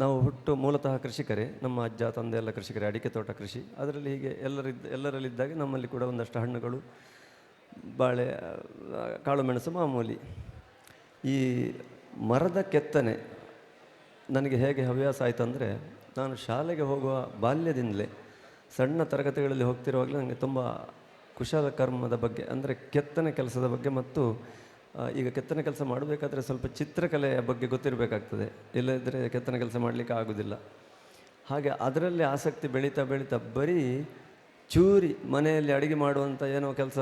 ನಾವು ಹುಟ್ಟು ಮೂಲತಃ ಕೃಷಿಕರೇ. ನಮ್ಮ ಅಜ್ಜ, ತಂದೆ ಎಲ್ಲ ಕೃಷಿಕರೇ, ಅಡಿಕೆ ತೋಟ ಕೃಷಿ. ಅದರಲ್ಲಿ ಹೀಗೆ ಎಲ್ಲರಿದ್ದ ಎಲ್ಲರಲ್ಲಿದ್ದಾಗ ನಮ್ಮಲ್ಲಿ ಕೂಡ ಒಂದಷ್ಟು ಹಣ್ಣುಗಳು, ಬಾಳೆ ಕಾಳುಮೆಣಸು ಮಾಮೂಲಿ. ಈ ಮರದ ಕೆತ್ತನೆ ನನಗೆ ಹೇಗೆ ಹವ್ಯಾಸ ಆಯಿತು ಅಂದರೆ ನಾನು ಶಾಲೆಗೆ ಹೋಗುವ ಬಾಲ್ಯದಿಂದಲೇ ಸಣ್ಣ ತರಗತಿಗಳಲ್ಲಿ ಹೋಗ್ತಿರುವಾಗಲೇ ನನಗೆ ತುಂಬ ಕುಶಲಕರ್ಮದ ಬಗ್ಗೆ, ಅಂದರೆ ಕೆತ್ತನೆ ಕೆಲಸದ ಬಗ್ಗೆ ಮತ್ತು ಈಗ ಕೆತ್ತನೆ ಕೆಲಸ ಮಾಡಬೇಕಾದ್ರೆ ಸ್ವಲ್ಪ ಚಿತ್ರಕಲೆಯ ಬಗ್ಗೆ ಗೊತ್ತಿರಬೇಕಾಗ್ತದೆ. ಇಲ್ಲದಿದ್ದರೆ ಕೆತ್ತನೆ ಕೆಲಸ ಮಾಡಲಿಕ್ಕೆ ಆಗೋದಿಲ್ಲ. ಹಾಗೆ ಅದರಲ್ಲಿ ಆಸಕ್ತಿ ಬೆಳೀತಾ ಬೆಳೀತಾ ಬರೀ ಚೂರಿ, ಮನೆಯಲ್ಲಿ ಅಡುಗೆ ಮಾಡುವಂಥ ಏನೋ ಕೆಲಸ,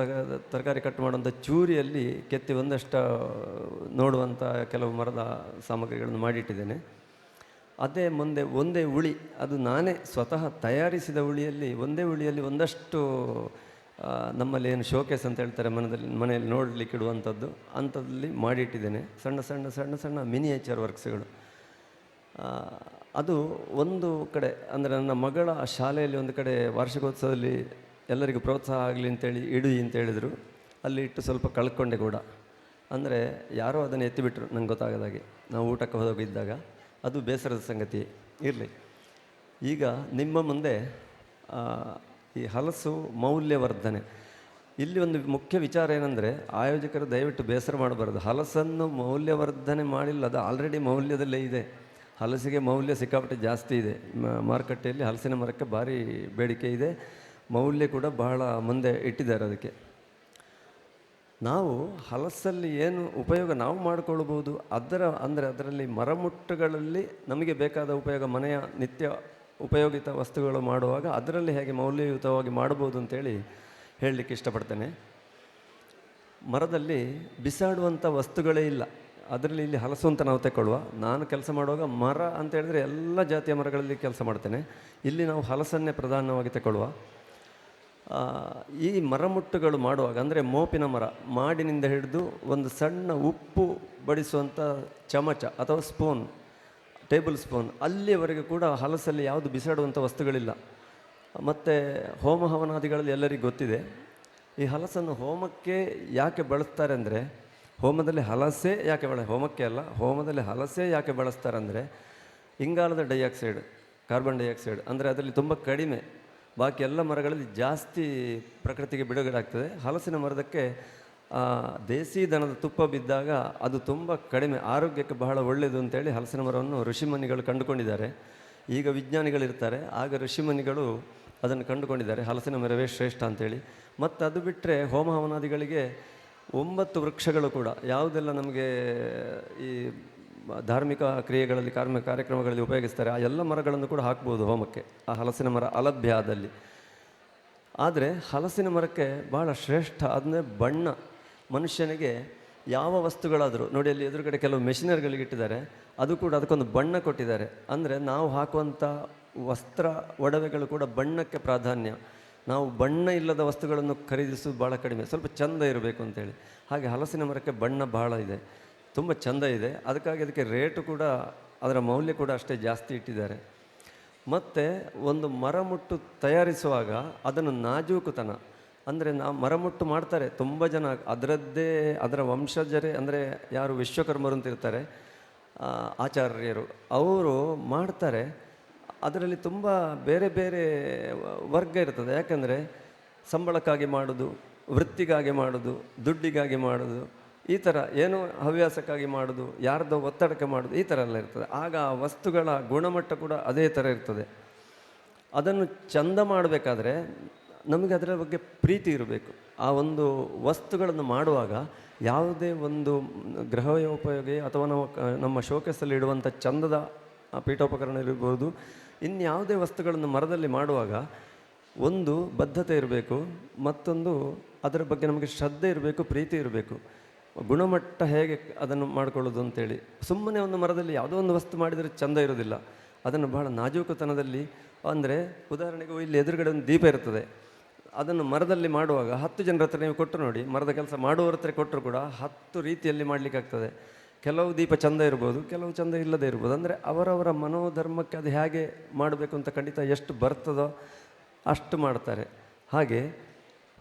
ತರಕಾರಿ ಕಟ್ ಮಾಡುವಂಥ ಚೂರಿಯಲ್ಲಿ ಕೆತ್ತಿ ಒಂದಷ್ಟು ನೋಡುವಂಥ ಕೆಲವು ಮರದ ಸಾಮಗ್ರಿಗಳನ್ನು ಮಾಡಿಟ್ಟಿದ್ದೇನೆ. ಅದೇ ಮುಂದೆ ಒಂದೇ ಉಳಿ ಅದು ನಾನೇ ಸ್ವತಃ ತಯಾರಿಸಿದ ಉಳಿಯಲ್ಲಿ ಒಂದೇ ಉಳಿಯಲ್ಲಿ ಒಂದಷ್ಟು ನಮ್ಮಲ್ಲಿ ಏನು ಶೋಕೇಸ್ ಅಂತ ಹೇಳ್ತಾರೆ ಮನದಲ್ಲಿ, ಮನೆಯಲ್ಲಿ ನೋಡಲಿಕ್ಕೆ ಇಡುವಂಥದ್ದು ಅಂಥದ್ದಲ್ಲಿ ಮಾಡಿಟ್ಟಿದ್ದೇನೆ. ಸಣ್ಣ ಸಣ್ಣ ಸಣ್ಣ ಸಣ್ಣ ಮಿನಿಯೇಚರ್ ವರ್ಕ್ಸ್ಗಳು ಅದು ಒಂದು ಕಡೆ, ಅಂದರೆ ನನ್ನ ಮಗಳ ಶಾಲೆಯಲ್ಲಿ ಒಂದು ಕಡೆ ವಾರ್ಷಿಕೋತ್ಸವದಲ್ಲಿ ಎಲ್ಲರಿಗೂ ಪ್ರೋತ್ಸಾಹ ಆಗಲಿ ಅಂತೇಳಿ ಇಡಿ ಅಂತ ಹೇಳಿದರು. ಅಲ್ಲಿ ಇಟ್ಟು ಸ್ವಲ್ಪ ಕಳ್ಕೊಂಡೆ ಕೂಡ. ಅಂದರೆ ಯಾರೋ ಅದನ್ನು ಎತ್ತಿಬಿಟ್ರು ನಂಗೆ ಗೊತ್ತಾಗದಾಗೆ ನಾವು ಊಟಕ್ಕೆ ಹೋಗಿದ್ದಾಗ ಅದು ಬೇಸರದ ಸಂಗತಿ ಇರಲಿ. ಈಗ ನಿಮ್ಮ ಮುಂದೆ ಈ ಹಲಸು ಮೌಲ್ಯವರ್ಧನೆ. ಇಲ್ಲಿ ಒಂದು ಮುಖ್ಯ ವಿಚಾರ ಏನಂದರೆ, ಆಯೋಜಕರು ದಯವಿಟ್ಟು ಬೇಸರ ಮಾಡಬಾರ್ದು. ಹಲಸನ್ನು ಮೌಲ್ಯವರ್ಧನೆ ಮಾಡಿಲ್ಲ, ಅದು ಆಲ್ರೆಡಿ ಮೌಲ್ಯದಲ್ಲೇ ಇದೆ. ಹಲಸಿಗೆ ಮೌಲ್ಯ ಸಿಕ್ಕಾಪಟ್ಟೆ ಜಾಸ್ತಿ ಇದೆ. ಮಾರುಕಟ್ಟೆಯಲ್ಲಿ ಹಲಸಿನ ಮರಕ್ಕೆ ಭಾರಿ ಬೇಡಿಕೆ ಇದೆ. ಮೌಲ್ಯ ಕೂಡ ಬಹಳ ಮುಂದೆ ಇಟ್ಟಿದ್ದಾರೆ ಅದಕ್ಕೆ. ನಾವು ಹಲಸಲ್ಲಿ ಏನು ಉಪಯೋಗ ನಾವು ಮಾಡಿಕೊಳ್ಬೋದು, ಅದರ, ಅಂದರೆ ಅದರಲ್ಲಿ ಮರಮುಟ್ಟುಗಳಲ್ಲಿ ನಮಗೆ ಬೇಕಾದ ಉಪಯೋಗ ಮನೆಯ ನಿತ್ಯ ಉಪಯೋಗಿತ ವಸ್ತುಗಳು ಮಾಡುವಾಗ ಅದರಲ್ಲಿ ಹೇಗೆ ಮೌಲ್ಯಯುತವಾಗಿ ಮಾಡ್ಬೋದು ಅಂತೇಳಿ ಹೇಳಲಿಕ್ಕೆ ಇಷ್ಟಪಡ್ತೇನೆ. ಮರದಲ್ಲಿ ಬಿಸಾಡುವಂಥ ವಸ್ತುಗಳೇ ಇಲ್ಲ. ಅದರಲ್ಲಿ ಇಲ್ಲಿ ಹಲಸು ಅಂತ ನಾವು ತಗೊಳ್ಳುವ ನಾನು ಕೆಲಸ ಮಾಡುವಾಗ ಮರ ಅಂತ ಹೇಳಿದ್ರೆ ಎಲ್ಲ ಜಾತಿಯ ಮರಗಳಲ್ಲಿ ಕೆಲಸ ಮಾಡ್ತೇನೆ. ಇಲ್ಲಿ ನಾವು ಹಲಸನ್ನೇ ಪ್ರಧಾನವಾಗಿ ತಗೊಳ್ಳುವ ಈ ಮರಮುಟ್ಟುಗಳು ಮಾಡುವಾಗ, ಅಂದರೆ ಮೋಪಿನ ಮರ, ಮಾಡಿನಿಂದ ಹಿಡಿದು ಒಂದು ಸಣ್ಣ ಉಪ್ಪು ಬಡಿಸುವಂಥ ಚಮಚ ಅಥವಾ ಸ್ಪೂನ್ ಟೇಬಲ್ ಸ್ಪೂನ್. ಅಲ್ಲಿಯವರೆಗೆ ಕೂಡ ಹಲಸಲ್ಲಿ ಯಾವುದು ಬಿಸಾಡುವಂಥ ವಸ್ತುಗಳಿಲ್ಲ. ಮತ್ತು ಹೋಮ ಹವನಾದಿಗಳಲ್ಲಿ ಎಲ್ಲರಿಗೂ ಗೊತ್ತಿದೆ, ಈ ಹಲಸನ್ನು ಹೋಮಕ್ಕೆ ಯಾಕೆ ಬಳಸ್ತಾರೆ ಅಂದರೆ, ಹೋಮದಲ್ಲಿ ಹಲಸೆ ಯಾಕೆ ಬಳ ಹೋಮಕ್ಕೆ ಅಲ್ಲ, ಹೋಮದಲ್ಲಿ ಹಲಸೆ ಯಾಕೆ ಬಳಸ್ತಾರೆ ಅಂದರೆ, ಇಂಗಾಲದ ಡೈಆಕ್ಸೈಡ್, ಕಾರ್ಬನ್ ಡೈಆಕ್ಸೈಡ್ ಅಂದರೆ ಅದರಲ್ಲಿ ತುಂಬ ಕಡಿಮೆ, ಬಾಕಿ ಎಲ್ಲ ಮರಗಳಲ್ಲಿ ಜಾಸ್ತಿ ಪ್ರಕೃತಿಗೆ ಬಿಡುಗಡೆ ಆಗ್ತದೆ. ಹಲಸಿನ ಮರದಕ್ಕೆ ದೇಸಿ ದನದ ತುಪ್ಪ ಬಿದ್ದಾಗ ಅದು ತುಂಬ ಕಡಿಮೆ, ಆರೋಗ್ಯಕ್ಕೆ ಬಹಳ ಒಳ್ಳೆಯದು ಅಂತೇಳಿ ಹಲಸಿನ ಮರವನ್ನು ಋಷಿಮುನಿಗಳು ಕಂಡುಕೊಂಡಿದ್ದಾರೆ. ಈಗ ವಿಜ್ಞಾನಿಗಳಿರ್ತಾರೆ, ಆಗ ಋಷಿಮುನಿಗಳು ಅದನ್ನು ಕಂಡುಕೊಂಡಿದ್ದಾರೆ, ಹಲಸಿನ ಮರವೇ ಶ್ರೇಷ್ಠ ಅಂತೇಳಿ. ಮತ್ತು ಅದು ಬಿಟ್ಟರೆ ಹೋಮ ಹವನಾದಿಗಳಿಗೆ ಒಂಬತ್ತು ವೃಕ್ಷಗಳು ಕೂಡ, ಯಾವುದೆಲ್ಲ ನಮಗೆ ಈ ಧಾರ್ಮಿಕ ಕ್ರಿಯೆಗಳಲ್ಲಿ ಕಾರ್ಮಿಕ ಕಾರ್ಯಕ್ರಮಗಳಲ್ಲಿ ಉಪಯೋಗಿಸ್ತಾರೆ, ಆ ಎಲ್ಲ ಮರಗಳನ್ನು ಕೂಡ ಹಾಕ್ಬೋದು ಹೋಮಕ್ಕೆ, ಆ ಹಲಸಿನ ಮರ ಅಲಭ್ಯ ಆದಲ್ಲಿ. ಆದರೆ ಹಲಸಿನ ಮರಕ್ಕೆ ಬಹಳ ಶ್ರೇಷ್ಠ ಅದನ್ನೇ ಬಣ್ಣ. ಮನುಷ್ಯನಿಗೆ ಯಾವ ವಸ್ತುಗಳಾದರೂ, ನೋಡಿ ಅಲ್ಲಿ ಎದುರುಗಡೆ ಕೆಲವು ಮೆಷಿನರಿಗಳಿಗೆ ಇಟ್ಟಿದ್ದಾರೆ, ಅದು ಕೂಡ ಅದಕ್ಕೊಂದು ಬಣ್ಣ ಕೊಟ್ಟಿದ್ದಾರೆ. ಅಂದರೆ ನಾವು ಹಾಕುವಂಥ ವಸ್ತ್ರ, ಒಡವೆಗಳು ಕೂಡ ಬಣ್ಣಕ್ಕೆ ಪ್ರಾಧಾನ್ಯ. ನಾವು ಬಣ್ಣ ಇಲ್ಲದ ವಸ್ತುಗಳನ್ನು ಖರೀದಿಸೋದು ಭಾಳ ಕಡಿಮೆ. ಸ್ವಲ್ಪ ಚಂದ ಇರಬೇಕು ಅಂತೇಳಿ. ಹಾಗೆ ಹಲಸಿನ ಮರಕ್ಕೆ ಬಣ್ಣ ಬಹಳ ಇದೆ. ತುಂಬ ಚಂದ ಇದೆ. ಅದಕ್ಕಾಗಿ ಅದಕ್ಕೆ ರೇಟು ಕೂಡ, ಅದರ ಮೌಲ್ಯ ಕೂಡ ಅಷ್ಟೇ ಜಾಸ್ತಿ ಇಟ್ಟಿದ್ದಾರೆ. ಮತ್ತು ಒಂದು ಮರಮುಟ್ಟು ತಯಾರಿಸುವಾಗ ಅದನ್ನು ನಾಜೂಕುತನ ಅಂದರೆ ನಾವು ಮರಮುಟ್ಟು ಮಾಡ್ತಾರೆ. ತುಂಬ ಜನ ಅದರದ್ದೇ ಅದರ ವಂಶಜರೇ, ಅಂದರೆ ಯಾರು ವಿಶ್ವಕರ್ಮರು ಅಂತ ಇರ್ತಾರೆ ಆಚಾರ್ಯರು, ಅವರು ಮಾಡ್ತಾರೆ. ಅದರಲ್ಲಿ ತುಂಬ ಬೇರೆ ಬೇರೆ ವರ್ಗ ಇರ್ತದೆ. ಯಾಕಂದರೆ ಸಂಬಳಕ್ಕಾಗಿ ಮಾಡೋದು, ವೃತ್ತಿಗಾಗಿ ಮಾಡೋದು, ದುಡ್ಡಿಗಾಗಿ ಮಾಡೋದು, ಈ ಥರ ಏನೋ ಹವ್ಯಾಸಕ್ಕಾಗಿ ಮಾಡೋದು, ಯಾರ್ದೋ ಒತ್ತಡಕ್ಕೆ ಮಾಡೋದು, ಈ ಥರ ಎಲ್ಲ ಇರ್ತದೆ. ಆಗ ಆ ವಸ್ತುಗಳ ಗುಣಮಟ್ಟ ಕೂಡ ಅದೇ ಥರ ಇರ್ತದೆ. ಅದನ್ನು ಚಂದ ಮಾಡಬೇಕಾದ್ರೆ ನಮಗೆ ಅದರ ಬಗ್ಗೆ ಪ್ರೀತಿ ಇರಬೇಕು. ಆ ಒಂದು ವಸ್ತುಗಳನ್ನು ಮಾಡುವಾಗ ಯಾವುದೇ ಒಂದು ಗೃಹೋಪಯೋಗಿ ಅಥವಾ ನಾವು ನಮ್ಮ ಶೋಕೇಸಲ್ಲಿ ಇಡುವಂಥ ಚಂದದ ಪೀಠೋಪಕರಣ ಇರ್ಬೋದು, ಇನ್ಯಾವುದೇ ವಸ್ತುಗಳನ್ನು ಮರದಲ್ಲಿ ಮಾಡುವಾಗ ಒಂದು ಬದ್ಧತೆ ಇರಬೇಕು, ಮತ್ತೊಂದು ಅದರ ಬಗ್ಗೆ ನಮಗೆ ಶ್ರದ್ಧೆ ಇರಬೇಕು, ಪ್ರೀತಿ ಇರಬೇಕು. ಗುಣಮಟ್ಟ ಹೇಗೆ ಅದನ್ನು ಮಾಡಿಕೊಳ್ಳೋದು ಅಂತೇಳಿ. ಸುಮ್ಮನೆ ಒಂದು ಮರದಲ್ಲಿ ಯಾವುದೋ ಒಂದು ವಸ್ತು ಮಾಡಿದರೆ ಚಂದ ಇರೋದಿಲ್ಲ. ಅದನ್ನು ಬಹಳ ನಾಜೂಕುತನದಲ್ಲಿ, ಅಂದರೆ ಉದಾಹರಣೆಗೆ ಇಲ್ಲಿ ಎದುರುಗಡೆ ಒಂದು ದೀಪ ಇರ್ತದೆ. ಅದನ್ನು ಮರದಲ್ಲಿ ಮಾಡುವಾಗ ಹತ್ತು ಜನರ ಹತ್ರ ನೀವು ಕೊಟ್ಟು ನೋಡಿ, ಮರದ ಕೆಲಸ ಮಾಡುವವರ ಹತ್ರ ಕೊಟ್ಟರು ಕೂಡ ಹತ್ತು ರೀತಿಯಲ್ಲಿ ಮಾಡಲಿಕ್ಕಾಗ್ತದೆ ಕೆಲವು ದೀಪ ಚಂದ ಇರ್ಬೋದು, ಕೆಲವು ಚಂದ ಇಲ್ಲದೇ ಇರ್ಬೋದು. ಅಂದರೆ ಅವರವರ ಮನೋಧರ್ಮಕ್ಕೆ ಅದು ಹೇಗೆ ಮಾಡಬೇಕು ಅಂತ ಖಂಡಿತ ಎಷ್ಟು ಬರ್ತದೋ ಅಷ್ಟು ಮಾಡ್ತಾರೆ. ಹಾಗೆ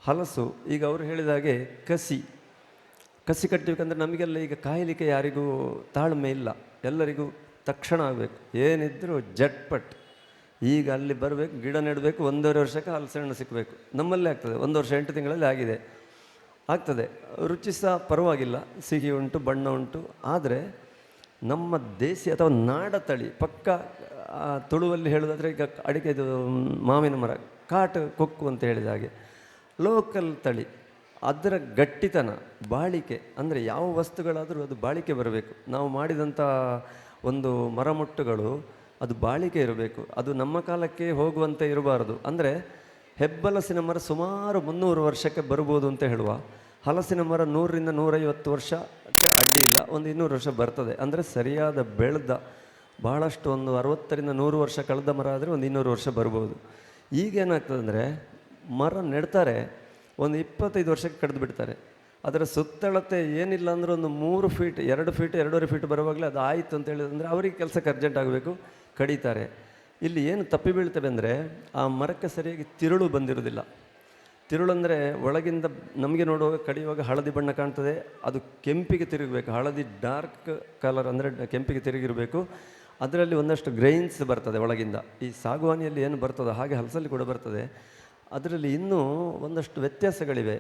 ಹಲಸು, ಈಗ ಅವರು ಹೇಳಿದ ಹಾಗೆ ಕಸಿ. ಕಸಿ ಕಟ್ಟಬೇಕಂದ್ರೆ ನಮಗೆಲ್ಲ ಈಗ ಕಾಯಲಿಕ್ಕೆ ಯಾರಿಗೂ ತಾಳ್ಮೆ ಇಲ್ಲ. ಎಲ್ಲರಿಗೂ ತಕ್ಷಣ ಆಗಬೇಕು. ಏನಿದ್ದರೂ ಜಟ್ಪಟ್. ಈಗ ಅಲ್ಲಿ ಬರಬೇಕು, ಗಿಡ ನೆಡಬೇಕು, ಒಂದೂವರೆ ವರ್ಷಕ್ಕೆ ಹಲಸೆ ಹಣ್ಣು ಸಿಕ್ಕಬೇಕು ನಮ್ಮಲ್ಲೇ ಆಗ್ತದೆ, ಒಂದು ವರ್ಷ ಎಂಟು ತಿಂಗಳಲ್ಲಿ ಆಗಿದೆ. ಆಗ್ತದೆ. ರುಚಿ ಸಹ ಪರವಾಗಿಲ್ಲ, ಸಿಹಿ ಉಂಟು, ಬಣ್ಣ ಉಂಟು. ಆದರೆ ನಮ್ಮ ದೇಸಿ ಅಥವಾ ನಾಡ ತಳಿ, ಪಕ್ಕ ತುಳುವಲ್ಲಿ ಹೇಳೋದಾದರೆ ಈಗ ಅಡಿಕೆದು ಮಾವಿನ ಮರ, ಕಾಟ, ಕೊಕ್ಕು ಅಂತ ಹೇಳಿದ ಹಾಗೆ. ಲೋಕಲ್ ತಳಿ, ಅದರ ಗಟ್ಟಿತನ, ಬಾಳಿಕೆ, ಅಂದರೆ ಯಾವ ವಸ್ತುಗಳಾದರೂ ಅದು ಬಾಳಿಕೆ ಬರಬೇಕು. ನಾವು ಮಾಡಿದಂಥ ಒಂದು ಮರಮುಟ್ಟುಗಳು ಅದು ಬಾಳಿಕೆ ಇರಬೇಕು. ಅದು ನಮ್ಮ ಕಾಲಕ್ಕೆ ಹೋಗುವಂತೆ ಇರಬಾರದು. ಅಂದರೆ ಹೆಬ್ಬಲಸಿನ ಮರ ಸುಮಾರು ಮುನ್ನೂರು ವರ್ಷಕ್ಕೆ ಬರ್ಬೋದು ಅಂತ ಹೇಳುವ. ಹಲಸಿನ ಮರ ನೂರರಿಂದ ನೂರೈವತ್ತು ವರ್ಷ ಅಡ್ಡಿ ಇಲ್ಲ. ಒಂದು ಇನ್ನೂರು ವರ್ಷ ಬರ್ತದೆ. ಅಂದರೆ ಸರಿಯಾದ ಬೆಳೆದ ಭಾಳಷ್ಟು ಒಂದು ಅರವತ್ತರಿಂದ ನೂರು ವರ್ಷ ಕಳೆದ ಮರ ಆದರೆ ಒಂದು ಇನ್ನೂರು ವರ್ಷ ಬರ್ಬೋದು ಈಗೇನಾಗ್ತದೆ ಅಂದರೆ ಮರ ನೆಡ್ತಾರೆ, ಒಂದು ಇಪ್ಪತ್ತೈದು ವರ್ಷಕ್ಕೆ ಕಡ್ದು ಬಿಡ್ತಾರೆ. ಅದರ ಸುತ್ತಳತೆ ಏನಿಲ್ಲ ಅಂದರೆ ಒಂದು ಮೂರು ಫೀಟ್ ಎರಡು ಫೀಟ್ ಎರಡೂವರೆ ಫೀಟ್ ಬರುವಾಗಲೇ ಅದು ಆಯಿತು ಅಂತ ಹೇಳಿದ್ರೆ ಅವರಿಗೆ ಕೆಲಸಕ್ಕೆ ಅರ್ಜೆಂಟ್ ಆಗಬೇಕು. ಕಡಿತಾರೆ. ಇಲ್ಲಿ ಏನು ತಪ್ಪಿ ಬೀಳ್ತವೆ ಅಂದರೆ ಆ ಮರಕ್ಕೆ ಸರಿಯಾಗಿ ತಿರುಳು ಬಂದಿರೋದಿಲ್ಲ ತಿರುಳು ಅಂದರೆ ಒಳಗಿಂದ ನಮಗೆ ನೋಡುವಾಗ ಕಡಿಯುವಾಗ ಹಳದಿ ಬಣ್ಣ ಕಾಣ್ತದೆ, ಅದು ಕೆಂಪಿಗೆ ತಿರುಗಬೇಕು. ಹಳದಿ ಡಾರ್ಕ್ ಕಲರ್ ಅಂದರೆ ಕೆಂಪಿಗೆ ತಿರುಗಿರಬೇಕು. ಅದರಲ್ಲಿ ಒಂದಷ್ಟು ಗ್ರೈನ್ಸ್ ಬರ್ತದೆ ಒಳಗಿಂದ. ಈ ಸಾಗುವಾನಿಯಲ್ಲಿ ಏನು ಬರ್ತದೋ ಹಾಗೆ ಹಲಸಲ್ಲಿ ಕೂಡ ಬರ್ತದೆ. ಅದರಲ್ಲಿ ಇನ್ನೂ ಒಂದಷ್ಟು ವ್ಯತ್ಯಾಸಗಳಿವೆ.